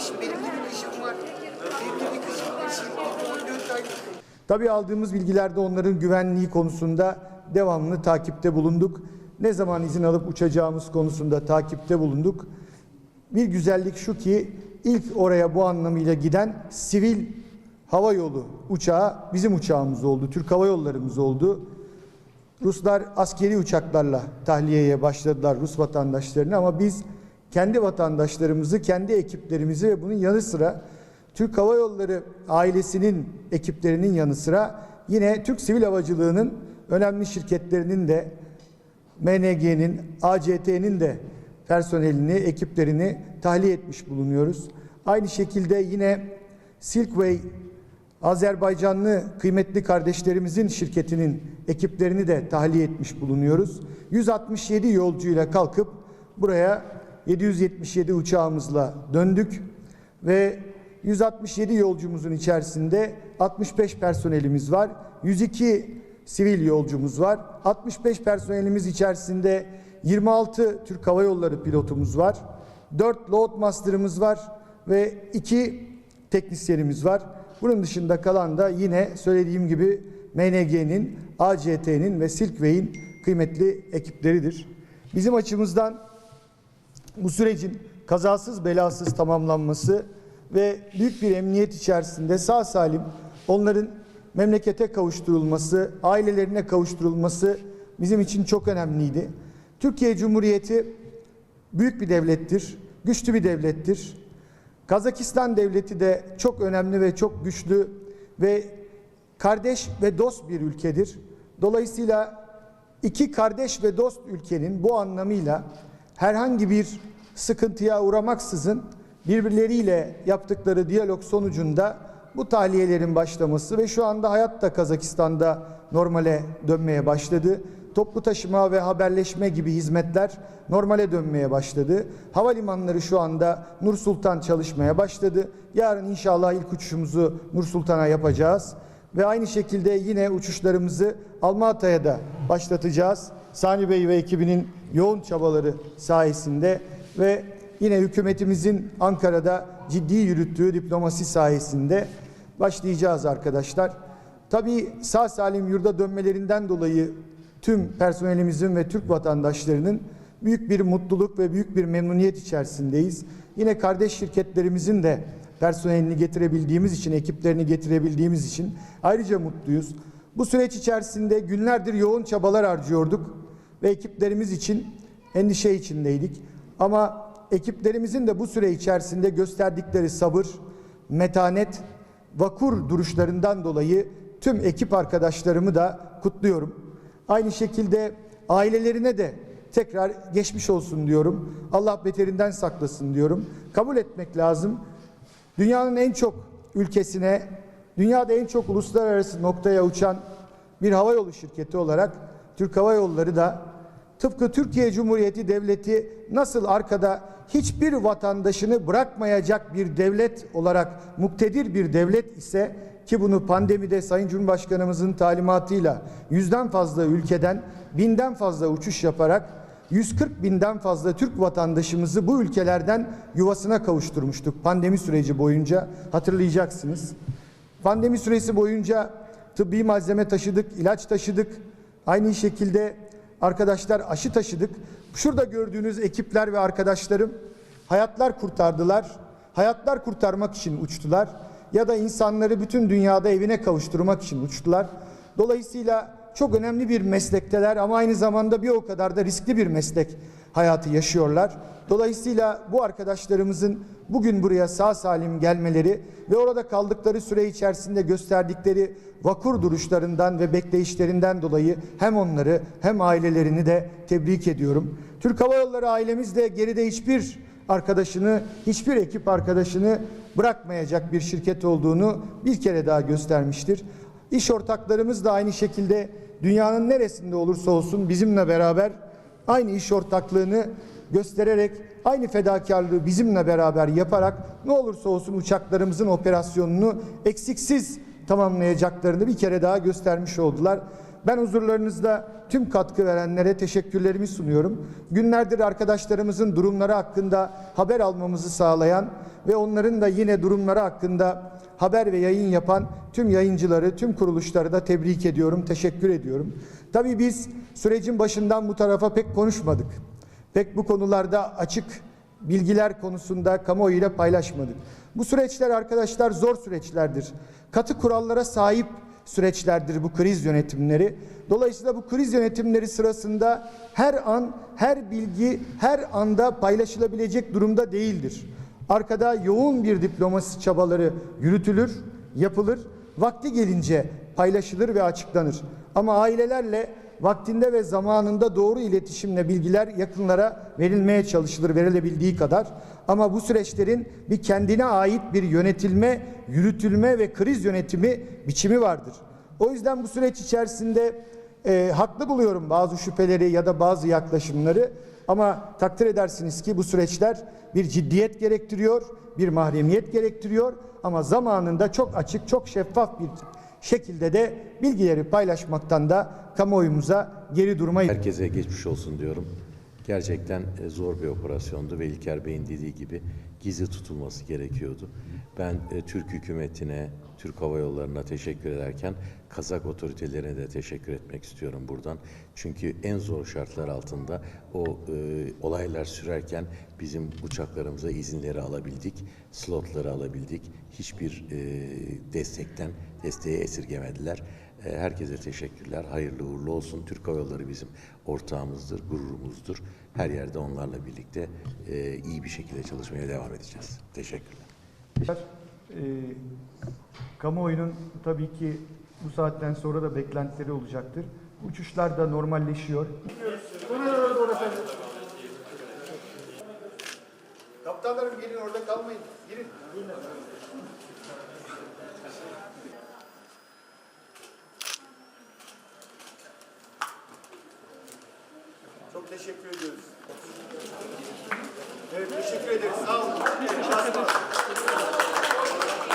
işim, benim de bir işim var. Evlilik kızım, şimdi 14 aylık. Tabii aldığımız bilgilerde onların güvenliği konusunda devamlı takipte bulunduk. Ne zaman izin alıp uçacağımız konusunda takipte bulunduk. Bir güzellik şu ki ilk oraya bu anlamıyla giden sivil hava yolu uçağı bizim uçağımız oldu. Türk Hava Yollarımız oldu. Ruslar askeri uçaklarla tahliyeye başladılar Rus vatandaşlarını ama biz kendi vatandaşlarımızı, kendi ekiplerimizi ve bunun yanı sıra Türk Hava Yolları ailesinin ekiplerinin yanı sıra yine Türk Sivil Havacılığı'nın önemli şirketlerinin de MNG'nin, ACT'nin de personelini, ekiplerini tahliye etmiş bulunuyoruz. Aynı şekilde yine Silkway Azerbaycanlı kıymetli kardeşlerimizin şirketinin ekiplerini de tahliye etmiş bulunuyoruz. 167 yolcuyla kalkıp buraya 777 uçağımızla döndük ve 167 yolcumuzun içerisinde 65 personelimiz var. 102 sivil yolcumuz var. 65 personelimiz içerisinde 26 Türk Hava Yolları pilotumuz var. 4 Loadmaster'ımız var ve 2 teknisyenimiz var. Bunun dışında kalan da yine söylediğim gibi MNG'nin, ACT'nin ve Silkway'in kıymetli ekipleridir. Bizim açımızdan bu sürecin kazasız belasız tamamlanması ve büyük bir emniyet içerisinde sağ salim onların memlekete kavuşturulması, ailelerine kavuşturulması bizim için çok önemliydi. Türkiye Cumhuriyeti büyük bir devlettir, güçlü bir devlettir. Kazakistan devleti de çok önemli ve çok güçlü ve kardeş ve dost bir ülkedir. Dolayısıyla iki kardeş ve dost ülkenin bu anlamıyla herhangi bir sıkıntıya uğramaksızın birbirleriyle yaptıkları diyalog sonucunda bu tahliyelerin başlaması ve şu anda hayat da Kazakistan'da normale dönmeye başladı. Toplu taşıma ve haberleşme gibi hizmetler normale dönmeye başladı. Havalimanları şu anda Nur Sultan çalışmaya başladı. Yarın inşallah ilk uçuşumuzu Nur Sultan'a yapacağız. Ve aynı şekilde yine uçuşlarımızı Almata'ya da başlatacağız. Sani Bey ve ekibinin yoğun çabaları sayesinde ve yine hükümetimizin Ankara'da ciddi yürüttüğü diplomasi sayesinde başlayacağız arkadaşlar. Tabii sağ salim yurda dönmelerinden dolayı tüm personelimizin ve Türk vatandaşlarının büyük bir mutluluk ve büyük bir memnuniyet içerisindeyiz. Yine kardeş şirketlerimizin de personelini getirebildiğimiz için, ekiplerini getirebildiğimiz için ayrıca mutluyuz. Bu süreç içerisinde günlerdir yoğun çabalar harcıyorduk ve ekiplerimiz için endişe içindeydik. Ama ekiplerimizin de bu süre içerisinde gösterdikleri sabır, metanet, vakur duruşlarından dolayı tüm ekip arkadaşlarımı da kutluyorum. Aynı şekilde ailelerine de tekrar geçmiş olsun diyorum. Allah beterinden saklasın diyorum. Kabul etmek lazım. Dünyanın en çok ülkesine, dünyada en çok uluslararası noktaya uçan bir havayolu şirketi olarak Türk Hava Yolları da tıpkı Türkiye Cumhuriyeti Devleti nasıl arkada hiçbir vatandaşını bırakmayacak bir devlet olarak muktedir bir devlet ise ki bunu pandemide Sayın Cumhurbaşkanımızın talimatıyla yüzden fazla ülkeden binden fazla uçuş yaparak 140 binden fazla Türk vatandaşımızı bu ülkelerden yuvasına kavuşturmuştuk pandemi süreci boyunca hatırlayacaksınız. Pandemi süresi boyunca tıbbi malzeme taşıdık, ilaç taşıdık. Aynı şekilde arkadaşlar aşı taşıdık. Şurada gördüğünüz ekipler ve arkadaşlarım hayatlar kurtardılar. Hayatlar kurtarmak için uçtular ya da insanları bütün dünyada evine kavuşturmak için uçtular. Dolayısıyla çok önemli bir meslekteler ama aynı zamanda bir o kadar da riskli bir meslek hayatı yaşıyorlar. Dolayısıyla bu arkadaşlarımızın bugün buraya sağ salim gelmeleri ve orada kaldıkları süre içerisinde gösterdikleri vakur duruşlarından ve bekleyişlerinden dolayı hem onları hem ailelerini de tebrik ediyorum. Türk Hava Yolları ailemiz de geride hiçbir arkadaşını, hiçbir ekip arkadaşını bırakmayacak bir şirket olduğunu bir kere daha göstermiştir. İş ortaklarımız da aynı şekilde dünyanın neresinde olursa olsun bizimle beraber aynı iş ortaklığını göstererek aynı fedakarlığı bizimle beraber yaparak ne olursa olsun uçaklarımızın operasyonunu eksiksiz tamamlayacaklarını bir kere daha göstermiş oldular. ben huzurlarınızda tüm katkı verenlere teşekkürlerimi sunuyorum. Günlerdir arkadaşlarımızın durumları hakkında haber almamızı sağlayan ve onların da yine durumları hakkında haber ve yayın yapan tüm yayıncıları, tüm kuruluşları da tebrik ediyorum, teşekkür ediyorum. Tabii biz sürecin başından bu tarafa pek konuşmadık. Pek bu konularda açık bilgiler konusunda kamuoyuyla paylaşmadık. Bu süreçler arkadaşlar zor süreçlerdir. Katı kurallara sahip süreçlerdir bu kriz yönetimleri. Dolayısıyla bu kriz yönetimleri sırasında her an, her bilgi, her anda paylaşılabilecek durumda değildir. Arkada yoğun bir diplomasi çabaları yürütülür, yapılır. Vakti gelince paylaşılır ve açıklanır. Ama ailelerle vaktinde ve zamanında doğru iletişimle bilgiler yakınlara verilmeye çalışılır verilebildiği kadar. Ama bu süreçlerin bir kendine ait bir yönetilme, yürütülme ve kriz yönetimi biçimi vardır. O yüzden bu süreç içerisinde e, haklı buluyorum bazı şüpheleri ya da bazı yaklaşımları. Ama takdir edersiniz ki bu süreçler bir ciddiyet gerektiriyor, bir mahremiyet gerektiriyor. Ama zamanında çok açık, çok şeffaf bir şekilde de bilgileri paylaşmaktan da kamuoyumuza geri durmayız. Herkese geçmiş olsun diyorum. Gerçekten e, zor bir operasyondu ve İlker Bey'in dediği gibi gizli tutulması gerekiyordu. Ben e, Türk hükümetine, Türk Hava Yolları'na teşekkür ederken Kazak otoritelerine de teşekkür etmek istiyorum buradan. Çünkü en zor şartlar altında o e, olaylar sürerken bizim uçaklarımıza izinleri alabildik, slotları alabildik. Hiçbir e, destekten desteğe esirgemediler. E, Herkese teşekkürler. Hayırlı uğurlu olsun. Türk Hava Yolları bizim ortağımızdır, gururumuzdur. Her yerde onlarla birlikte e, iyi bir şekilde çalışmaya devam edeceğiz. Teşekkürler. Ee, kamuoyunun tabii ki bu saatten sonra da beklentileri olacaktır. Uçuşlar da normalleşiyor. Kaptanlarım gelin orada kalmayın. Girin. Çok teşekkür ediyoruz. Evet teşekkür ederiz. Sağ olun.